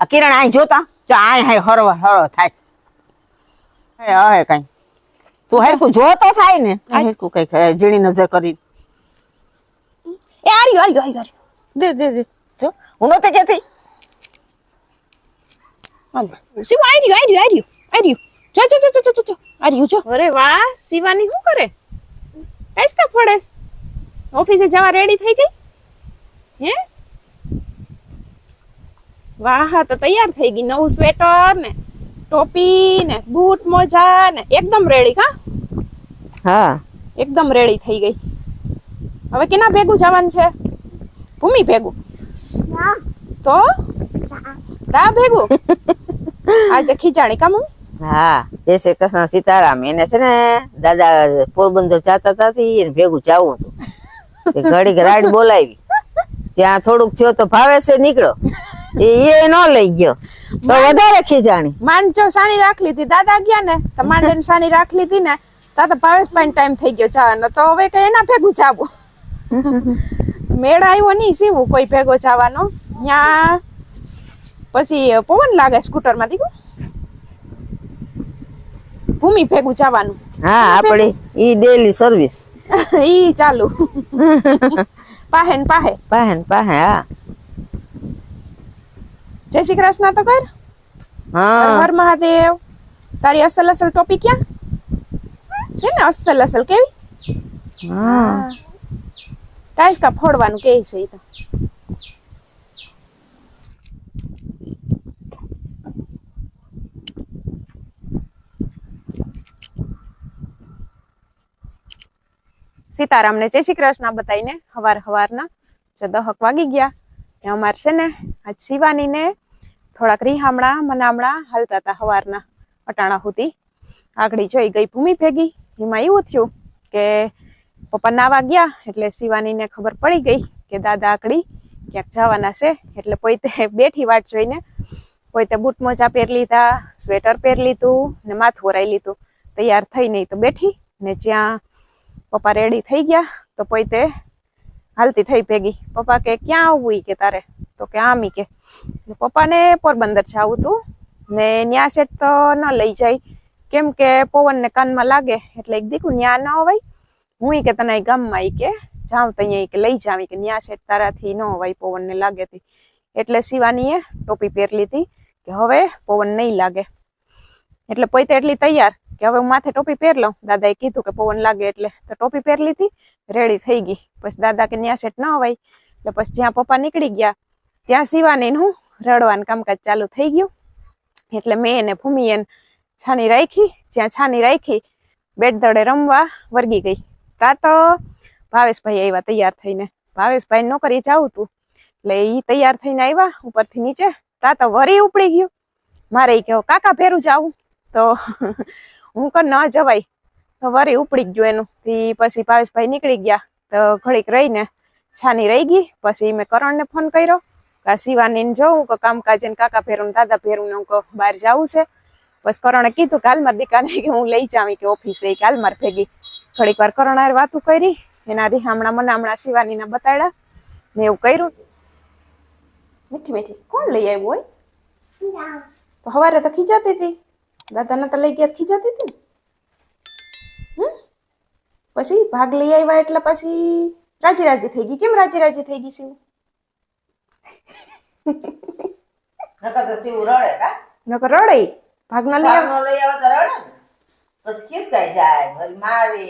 આ કિરણ અહીં જોતા? જો આય હાય હરવ હરવ થાય. હે હે કઈ. તું હરકું જોતો થાય ને હરકું કઈ ઝીણી નજર કરી એ આર્યો આર્યો આર્યો દે દે દે. જો હું નતે કેતી શિવ આર્યું આર્યો આર્યો આર્યું. જો જો જો જો જો, જો જો. આર્યું જો. અરે વાહ શિવાની શું કરે? કઈ કા ફળે ઓફિસે જવા રેડી થઈ ગઈ? હે? વાહ તો તૈયાર થઈ ગઈ. નવું સ્વેટર ને ટોપી ને બૂટ મોજા ને એકદમ રેડી હા? હા. એકદમ રેડી થઈ ગઈ. હવે કેના ભેગું જવાનું છે? ભૂમિ ભેગું. તો? તા ભેગું? આજે ખીચાણી કામ હા જય શ્રી કૃષ્ણ સીતારામ. એને છે ને દાદા પોરબંદર જાતા તાથી એને ભેગું જાવું હતું. તે ઘડીક રાઈડ બોલાવી. ત્યાં થોડુંક થયો તો ભાવેશે નીકળ્યો એ એ નો લઈ ગયો. તો વધારે ખીજાણી. માંડજો સાની રાખ લીધી દાદા ગયા ને તો માંડ સાની રાખ લીધી ને તાતા ભાવેશભાઈ ટાઈમ થઈ ગયો જવાનો. તો હવે કઈ એના ભેગું જાવું. મેળ આવ્યો નહીં સીવું કોઈ ભેગો જવાનો. ત્યાં પછી પવન લાગે સ્કૂટરમાં દીકું? ભૂમિ ભેગું જવાનું. હા આપડે ઈ ડેલી સર્વિસ ઈ ચાલુ. પાહે ને પાહે. પાહે ને પાહે હા. જય શ્રી કૃષ્ણ તો કર. હર હા હર મહાદેવ. તારી અસલ અસલ ટોપી ક્યાં? છે ને અસલ અસલ કેવી? હા. ટાઈસકા ફોડવાનું કે છે ઈ તો. સીતારામને જય શ્રી કૃષ્ણ બતાવીને હવાર હવારના. જો દહક વાગી ગયા. ને અમાર છે ને આજ શિવાની ને થોડાક રીહામણા, મનામણા હાલતા હતા હવારના અટાણા સુધી આગળી જોઈ ગઈ ભૂમિ ભેગી. એમાં એવું થયું કે પપ્પા નાવા ગયા એટલે શિવાનીને ખબર પડી ગઈ કે દાદા આકડી ક્યાંક જવાના છે. એટલે પોતે બેઠી વાટ જોઈને પોતે બૂટ મોજા પહેર લીધા, સ્વેટર પહેર લીધું ને માથું ઓરાઈ લીધું. તૈયાર થઈ નહીં તો બેઠી ને જ્યાં પપ્પા રેડી થઈ ગયા તો પોતે હાલતી થઈ ભેગી. પપ્પા કે, ક્યાં આવવું કે તારે? તો કે આમ કે. પપ્પાને પોરબંદર જવું હતું ને ન્યા સેટ તો ન લઈ જાય. કેમ કે પવનને કાનમાં લાગે, એટલે એક દીકું ન્યા ન હોય. હું કે તને ગામમાં એ કે, જાઉં તો કે લઈ જાવી કે ન્યા સેટ તારાથી ન હોય પવનને લાગે તી. એટલે શિવાનીએ ટોપી પહેરલી લીધી કે હવે પવન નહીં લાગે. એટલે પોતે એટલી તૈયાર કે હવે હું માથે ટોપી પહેર લઉં. દાદાએ કીધું કે પવન લાગે એટલે તો ટોપી પહેરલી લીધી, રેડી થઈ ગઈ. પછી દાદા કે ન્યા સેટ ન હોય. એટલે પછી જ્યાં પપ્પા નીકળી ગયા ત્યાં શિવાની હું રડવાનું કામકાજ ચાલુ થઈ ગયું. એટલે મેં એને ભૂમિ એને છાની રાખી, જ્યાં છાની રાખી બેટ દડે રમવા વર્ગી ગઈ. તા તો ભાવેશભાઈ આવ્યા તૈયાર થઈને. ભાવેશભાઈ નોકરી જાવું તું. એટલે એ તૈયાર થઈને આવ્યા ઉપરથી નીચે. તા તો વરી ઉપડી ગયું. મારે કહો કાકા, ભેરું જાવું તો હું કર ન જવાય. તો વરી ઉપડી ગયું એનું. થી પછી ભાવેશભાઈ નીકળી ગયા. તો ઘડીક રહીને છાની રહી ગઈ. પછી મેં કરણને ફોન કર્યો. શિવાની જોઉં કે કામકાજ ને કાકા ભેરું ને દાદા ભેરું ને હું બહાર જવું છે. બસ કરણે કીધું કાલ માર દીકાને કે હું લઈ જાવી કે ઓફિસે કાલ માર ભેગી. થોડીક વાર કરણ હારે વાતું કરી એના રીહામણા શિવાની શિવાનીને બતાડ્યા ને એવું કર્યું. મીઠી મીઠી. કોણ લઈ આવ્યું હોય? તો હવારે તો ખીજાતી હતી. દાદાને તો લઈ ગયા ખીજાતી હતી ને? પછી ભાગ લઈ આવ્યા એટલે પછી રાજી રાજી થઈ ગઈ. કેમ રાજી રાજી થઈ ગઈ શિવ? નકર તો શિવ રડે કા? નકર રડે. ભાગ ન લઈ નો લઈ આવે તો રડે ને. પછી ખિસકાઈ જાય ઘરી મારે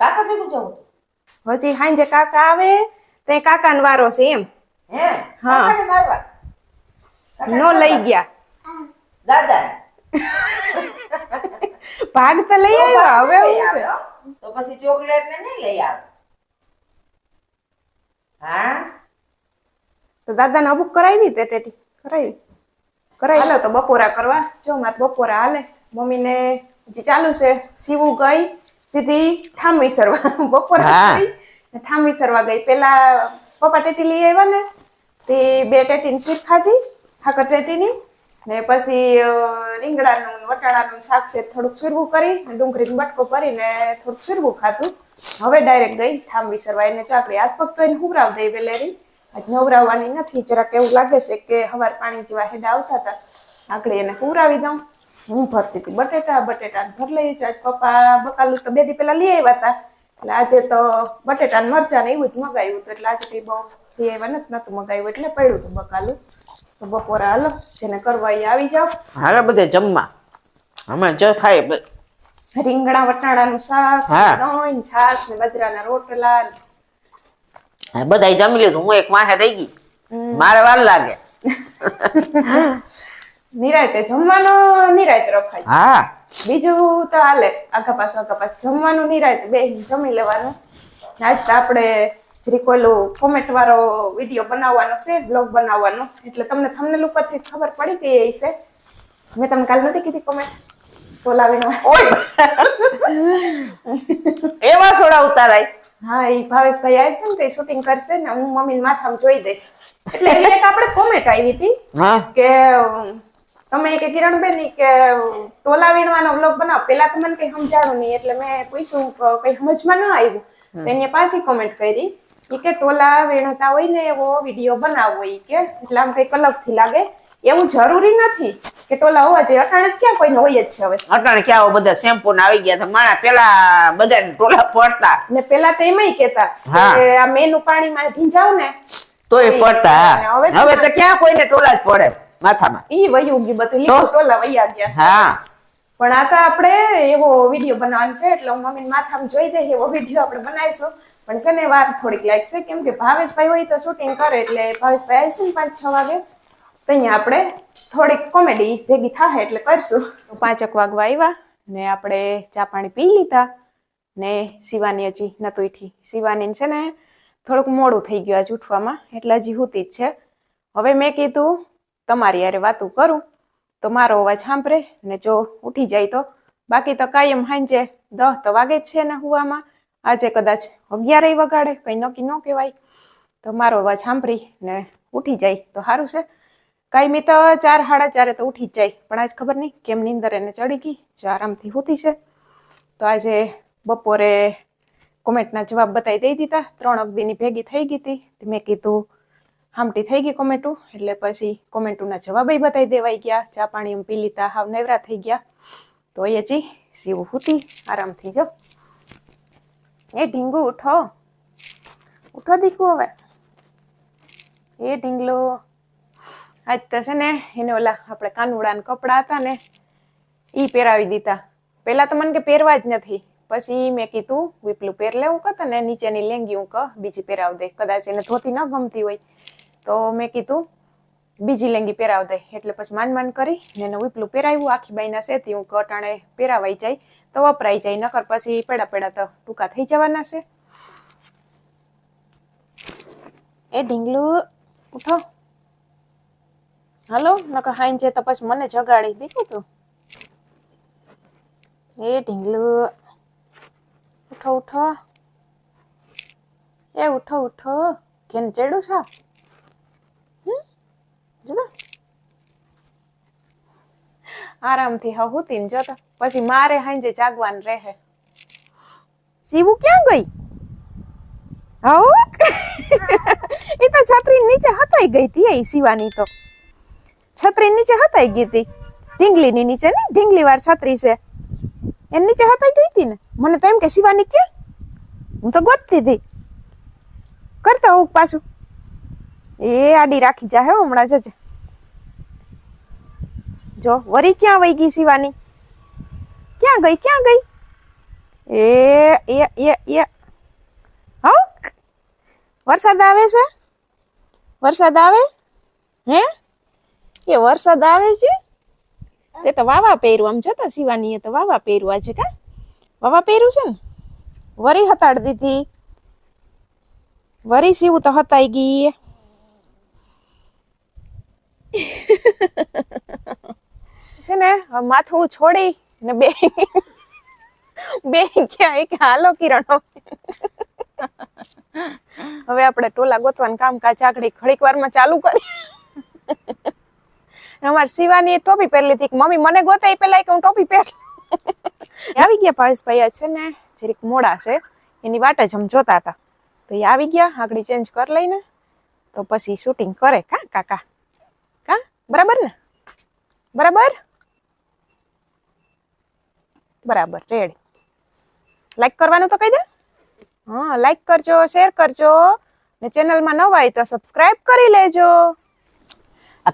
કાકા ભેગું જવું હજી હાંજે કાકા આવે તે કાકાનો વારો છે એમ. હે? હા. નો લઈ ગયા. દાદા. ભાગ તો લઈ આવ્યા હવે તો પછી ચોકલેટ ને નહીં લઈ આવે. હા? તો દાદાને અબુક કરાવી તે ટેટી કરાવી કરાવી. હાલો તો બપોરા કરવા. જો મારે બપોરા હાલે. મમ્મીને જે ચાલુ છે. સીવું ગઈ સીધી ઠામી સરવા. બપોરા. કરી સરવા ગઈ. પેલા પપ્પા ટેટી લઈ આવ્યા ને તે બે ટેટીની સ્વીટ ખાધી ઠાકર ટેટીની. ને પછી રીંગણાનું ને વટાણાનું શાક છે થોડુંક સુરવું કરી ડુંગળી ડુંગળીનો બટકો કરીને થોડુંક સુરવું ખાધું. હવે ડાયરેક્ટ ગઈ ઠામ વિસરવા એને ચાકડી પગ તો એને હુવરાવ દઈ વેલેરી. આજ નવરાવવાની નથી, જરાક એવું લાગે છે કે હવાર પાણી જેવા હેડ આવતા હતા. આગળ એને પુરાવી દઉં. હું ભરતી હતી બટેટા બટેટા ભર લઈ આજ પપ્પા બકાલું તો બે દી પેલા લઈ આવ્યા હતા. એટલે આજે તો બટેટા મરચા ને એવું જ મગાવ્યું હતું. એટલે આજે કઈ બહુ લઈ આવ્યા નથી નતું મગાવ્યું. એટલે પડ્યું હતું બકાલું. તો બપોરે હાલો, જેને કરવા એ આવી જાઓ. હાલો, બધે જમવા. હમણાં જ ખાઈ રીંગણા વટાણાનું શાક હા. દહીં છાશ ને બાજરાના રોટલા ને હા, બધાય જમી લીધું. હું એક માહે રહી ગઈ. મારે વાર લાગે. નિરાયતે જમવાનો નિરાયત રખાય. હા. બીજું તો હાલે. આગા પાછું આખા પાછું. જમવાનું નિરાયતે બે જમી લેવાનું. આજ તો આપણે જરીક ઓલું કોમેન્ટ વાળો વીડિયો બનાવવાનો છે બ્લોગ બનાવવાનો. એટલે તમને થંબનેલ ઉપરથી જ ખબર પડી ગઈ હશે. મેં તમને કાલ નથી કીધી કોમેન્ટ બોલાવીને એવા સોડા ઉતારાય હા એ ભાવેશભાઈ આવશે ને તે શૂટિંગ કરશે ને હું મમ્મીને માથામાં જોઈ દઈશ એટલે એક આપણે કોમેન્ટ આવી હતી કે તમે કે કિરણબેન ઈ કે ટોલા વીણવાનો બ્લોગ બનાવો પેલા તો મને કઈ સમજાણું નહીં એટલે મેં પૂછ્યું કઈ સમજમાં ન આવ્યું તેની એને પાછી કોમેન્ટ કરી એ કે ટોલા વીણતા હોય ને એવો વીડિયો બનાવવો એ કે એટલે આમ કંઈક અલગથી લાગે એવું જરૂરી નથી કે ટોલા હોવા જોઈએ. અટાણે ક્યાં કોઈને હોય જ છે હવે? અટાણે ક્યાં બધા શેમ્પુ ને આવી ગયા હતા માણા પેલા બધા ટોલા પડતા ને પેલા તો એમાંય કેતા કે આ મેનું પાણીમાં ભીંજાવ ને. તોય પડતા હવે હવે તો ક્યાં કોઈને ટોલા જ પડે માથામાં? ઈ વયું ગયું બધું. લીધું ટોલા વૈયા ગયા હા. પણ આ તો આપણે એવો વીડિયો બનાવવાનો છે એટલે હું મમ્મી માથામાં જોઈ દઈએ એવો વીડિયો આપણે બનાવીશું. પણ છે ને વાર થોડીક લાગશે. કેમ કે ભાવેશભાઈ હોય તો શૂટિંગ કરે એટલે ભાવેશભાઈ આવશે ને પાંચ છ વાગે. તો અહીંયા આપણે થોડીક કોમેડી ભેગી થાય એટલે કરશું. તો પાંચક વાગવા આવ્યા ને આપણે ચા પાણી પી લીધા ને શિવાની હજી નતું ઈઠી. શિવાની છે ને થોડુંક મોડું થઈ ગયું આજ ઉઠવામાં, એટલે હજી હુતી જ છે. હવે મેં કીધું, તમારી યારે વાતું કરું, તો મારો અવાજ સાંભળે ને જો ઉઠી જાય તો. બાકી તો કાયમ સાંજે દહ તો વાગે જ છે ને હુવામાં. આજે કદાચ અગિયારેય વગાડે, કંઈ નક્કી ન કહેવાય. તો મારો અવાજ સાંભળી ને ઉઠી જાય તો સારું છે. કાંઈ તો ચાર સાડા ચારે તો ઉઠી જ જાય, પણ આજ ખબર નહીં કેમ નીંદર એને ચડી ગઈ જો આરામથી હુતી છે. તો આજે બપોરે કોમેન્ટના જવાબ બતાવી દઈ દીધા, ત્રણ અગદીની ભેગી થઈ ગઈ હતી, તો મેં કીધું, હામટી થઈ ગઈ કોમેન્ટુ? એટલે પછી કોમેન્ટુના જવાબય બતાવી દેવાઈ ગયા, ચા પાણી એમ પી લીધા, હાવ નેવરા થઈ ગયા. તો એ હજી સીવું હુતી, આરામથી જો. એ ઢીંગુ ઉઠો. ઉઠો દીકુ હવે. એ ઢીંગલો. આજ તો છે ને, એને ઓલા આપણે કાનુડાના કપડાં હતા ને એ પહેરાવી દીધા. પહેલાં તો મને કે પહેરવા જ નથી. પછી મેં કીધું, વિપલું પહેર લેવું કહેતા ને નીચેની લેંગી હું કહ, બીજી પહેરાવ દે. કદાચ એને ધોતી ન ગમતી હોય. તો મેં કીધું, બીજી લેંગી પહેરાવ દે. એટલે પછી માંડ માંડ કરી, ને એને વિપલું પહેરાવ્યું. આખી બાઈના સેતી હું કટાણે પહેરાવાઈ જાય, તો વપરાઈ જાય. નકર પછી પેડા પેડા તો ટૂંકા થઈ જવાના છે. એ ઢીંગલું ઉઠો. હાલો? નકર હાઈન છે તો પછી મને જગાડી દીધું તું. એ ઢીંગલું. ઉઠો ઉઠો. એ ઉઠો ઉઠો. ઘેન ચડ્યું છે? જોતો આરામથી હા હુતી ને જોતો પછી મારે હાંજે જાગવાનું રહે. સીવું ક્યાં ગઈ? હાઉ એ તો છત્રી નીચે હતાઈ ગઈ હતી એ શિવાની તો. છત્રી નીચે હતાઈ ગઈ હતી. ઢીંગલીની નીચે ને ઢીંગલી વાર છત્રી છે. એની નીચે હતાઈ ગઈ હતી ને? મને તો એમ કે શિવાની ક્યાં? હું તો ગોતતી હતી. કરતા હોઉં પાછું. એ આડી રાખી જાહે હે હમણાં જજે. જો, વરી ક્યાં વહી ગઈ શિવાની? ક્યાં ગઈ ક્યાં ગઈ? એ એ એ એ. વરસાદ આવે છે? વરસાદ આવે? હે? એ વરસાદ આવે છે? તે તો વાવા પહેરું આમ જતા શિવાની એ તો વાવા પહેરું આજે કા? વાવા પહેર્યું છે ને? વરી હતાડ દીધી. વરી સીવું તો હતાઈ ગઈ છે ને માથું છોડી ને બે બે ક્યાં એક હાલો કિરણો. હવે આપણે ટોલા ગોતવાનું કામકાજ આગળ ઘડીક વારમાં ચાલુ કરી. અમાર શિવાની એ ટોપી પહેરલી હતી. મમ્મી મને ગોતા પેલા કે હું ટોપી પહેર આવી ગયા ભાવેશભાઈ છે ને, જરીક મોડા છે. એની વાટે જ આમ જોતા હતા. તો એ આવી ગયા, આગળ ચેન્જ કરી લઈને. તો પછી શૂટિંગ કરે. કા, કાકા? કા? બરાબર ને? બરાબર? બરાબર રેડ લાઈક કરવાનું તો કહી દે. હા લાઈક કરજો શેર કરજો. ને ચેનલમાં નવા હોય તો સબસ્ક્રાઇબ કરી લેજો.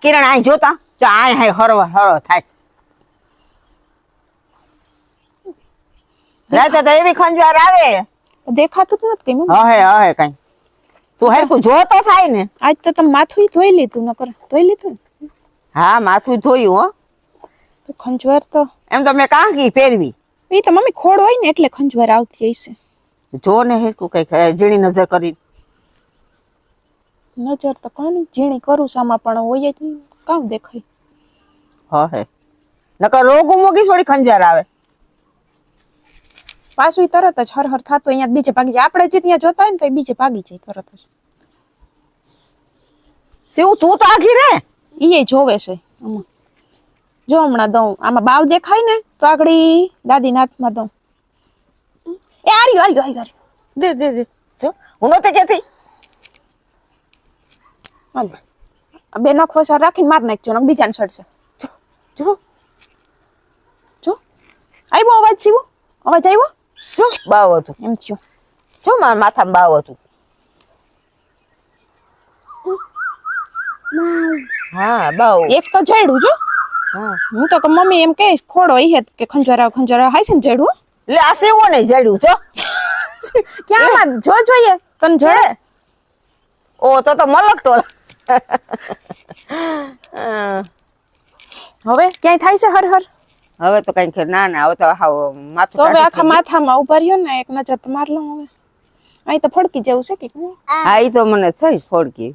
કિરણ અહીં જોતા. જો હે હરો હરવ થાય. રાતે તો એવી ખંજવાર આવે. દેખાતું જ નથી કઈ હે હે કઈ. તું હરખું જો તો થાય ને. આજ તો તમે માથું ધોઈ લીધું નકર ધોઈ લીધું ને? હા માથું ધોયું હો. તો ખંજવાર તો એમ તો મેં કાંકી પહેરવી? એ તો મમ્મી ખોડ હોય ને એટલે ખંજવાર આવતી હશે. જો ને હેરકું કઈ ઝીણી નજર કરી. નજર તો કોની? ઝીણી કરું સામા પણ હોય જ નહીં. કામ દેખાય. હે નકર રોગ મોગી થોડી ખંજાર આવે. પાછું એ તરત જ હર હર થતું અહીંયા બીજે ભાગી જાય. આપણે જે ત્યાં જોતા હોય ને તો એ બીજે ભાગી જાય તરત જ. શિવ તું તો આખી રે. ઈ જોવે છે આમાં. જો હમણાં દઉં. આમાં બાવ દેખાય ને તો આગળ દાદી નાથમાં દઉં. એ આર્યું આર્યું આર્યું આર્યું. દે દે દે. જો હું નહોતી કેતી. હાલ. બે નખો સર રાખીને માર નાખજો ને બીજાને સડશે. જો જો. આવ્યો અવાજ શિવો અવાજ આવ્યો જો. બાવ હતું. એમ થયું. જો મારા માથામાં બાવ હતું. હા બાવ. એક તો જડ્યું જો. હા. હું તો મમ્મી એમ કહીશ ખોડો એ કે ખંજવારા ખંજવારા હાય છે ને જડ્યું એટલે આ સેવો નહીં જડ્યું છો ક્યાં જો જોઈએ. તને જડે ઓ તો તો મલક ટોલ. હવે ક્યાંય થાય છે હર હર? હવે તો કઈ ના ના હવે તો હાવ માથું તો હવે આખા માથામાં ઊભા રહ્યો ને એક નજર તો માર લઉં હવે. અહીં તો ફડકી જેવું છે કે હા ઈ તો મને થઈ ફડકી.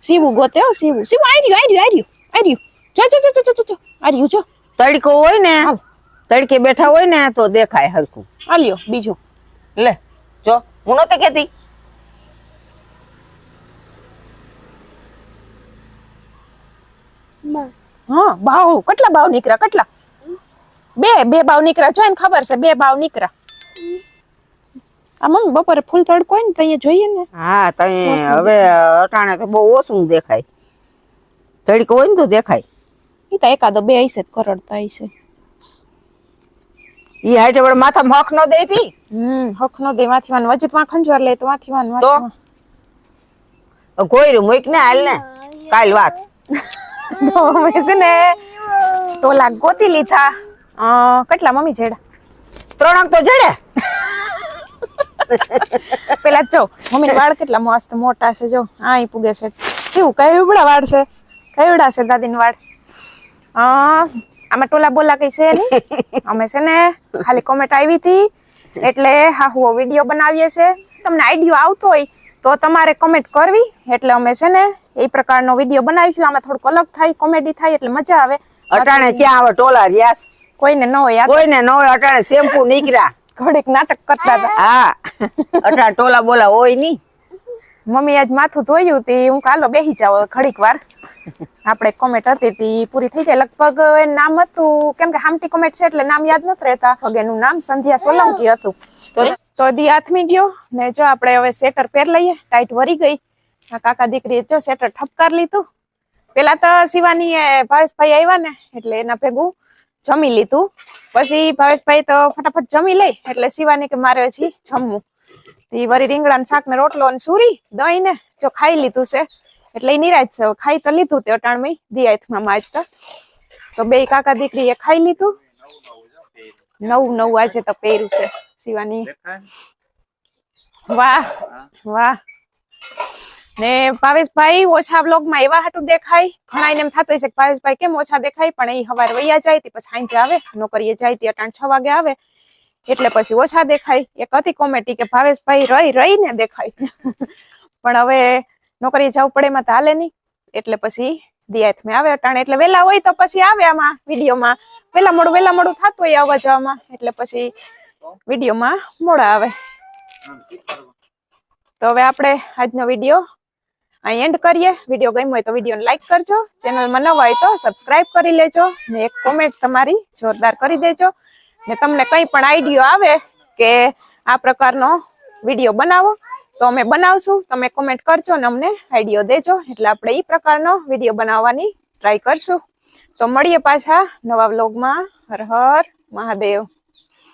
સીવું ગોતે હો સીવું સીવું આર્યું આર્યું આર્યું આર્યું જો જો જો જો જો, જો આઈ આર્યું જો. તડકો હોય ને તડકે બેઠા હોય ને તો દેખાય હરખું. આલ્યો બીજું. લે જો. હું નહોતી કેતી હા બાવ કેટલા બાવ નીકળ્યા? કેટલા? બે બે બાવ નીકળ્યા. જોઈને ખબર છે બે બાવ નીકળ્યા. આ મમ્મી બપોરે ફૂલ તડકો હોય ને તો અહીંયા જોઈએ ને. હા તઈ હવે અટાણે તો બહુ ઓછું દેખાય. તડકો હોય ને તો દેખાય. એ તો એકાદો બે હશે જ કરડતા હશે. ઈ હાઈટે વડે માથામાં હક ન દેતી હમ હક નો દે. માથી વાન વજતમાં ખંજવાર લે તો માથી વાન તો? કોઈ મૂક ને હાલ ને કાલ વાત. તો અમે છે ને ટોલા ગોતી લીધા. કેટલા મમ્મી જેડા? ત્રણ અંક તો જડે. પેલા જો મમ્મી વાળ કેટલા મસ્ત મોટા છે જો. આ એ પૂગે છે. કેવું કયુડા વાળ છે? કયુડા છે દાદીના વાળ? અ, આમાં ટોલા બોલા કઈ છે નહીં? અમે છે ને ખાલી કોમેન્ટ આવી હતી. એટલે હા હું વીડિયો બનાવીએ છે. તમને આઈડિયો આવતો હોય તો તમારે કોમેન્ટ કરવી એટલે અમે છે ને એ પ્રકારનો વીડિયો બનાવીશું. આમાં થોડુંક અલગ થાય કોમેડી થાય એટલે મજા આવે. અટાણે ક્યાં આવે ટોલા રિયાસ કોઈને ન હોય કોઈને ન હોય અટાણે શેમ્પુ નીકળ્યા. ઘડીક નાટક કરતા હતા. હા. અટાણે ટોલા બોલા હોય નહીં. મમ્મી આજ માથું ધોયું તી. હું કાલો બેસી જાવ ઘડીક વાર. આપણે કોમેન્ટ હતી તી. પૂરી થઈ જાય. લગભગ એ નામ હતું. કેમ કે હામટી કોમેન્ટ છે એટલે નામ યાદ નથી રહેતા. લગભગ એનું નામ સંધ્યા સોલંકી હતું. તો- દી આથમી ગયો. ને જો આપણે હવે સેટર પહેર લઈએ. ટાઈટ વરી ગઈ. કાકા દીકરીએ જો સેટર ઠપકાર લીધું. પેલા તો શિવાની ભાવેશભાઈ આવ્યા ને, એટલે એના ભેગું જમી લીધું. પછી ભાવેશભાઈ તો ફટાફટ જમી લઈ, એટલે શિવાની કે મારે હજી જમવું. એ વરી રીંગણા શાક ને રોટલો ને સુરી, દહીં ને જો ખાઈ લીધું છે. એટલે એ નિરાજ છે. ખાઈ તો લીધું તે અટાણમાં દિયાથમાં માજ તો. તો બે કાકા દીકરીએ ખાઈ લીધું. નવું નવું આજે તો પહેર્યું છે. શિવાની. વાહ વાહ. ને ભાવેશભાઈ ઓછા બ્લોગમાં એવા હાટું દેખાય? ઘણા એમ થતું છે ભાવેશભાઈ કેમ ઓછા દેખાય? પણ એ હવાર વૈયા જાય તે પછી સાંજે આવે નોકરીએ જાય તે અટાણ છ વાગે આવે. એટલે પછી ઓછા દેખાય. એક હતી કોમેડી કે ભાવેશભાઈ રહી રહીને દેખાય. પણ હવે નોકરીએ જવું પડે એમાં તો હાલે નહીં. એટલે પછી દિયાત મેં આવે અટાણે. એટલે વેલા હોય તો પછી આવે આમાં વિડીયોમાં. વેલા મોડું વેલા મોડું થતું હોય આવવા જવામાં. એટલે પછી વિડીયોમાં મોડા આવે તો હવે આપણે આજનો વીડિયો અહીં એન્ડ કરીએ. વીડિયો ગમ્યો હોય તો વિડીયોને લાઈક કરજો. ચેનલમાં નવા હોય તો સબસ્ક્રાઇબ કરી લેજો. ને એક કોમેન્ટ તમારી જોરદાર કરી દેજો. ને તમને કંઈ પણ આઈડિયો આવે કે આ પ્રકારનો વીડિયો બનાવો તો અમે બનાવશું. તમે કોમેન્ટ કરજો ને અમને આઈડિયો દેજો. એટલે આપણે એ પ્રકારનો વીડિયો બનાવવાની ટ્રાય કરશું. તો મળીએ પાછા નવા વ્લોગમાં હર હર મહાદેવ.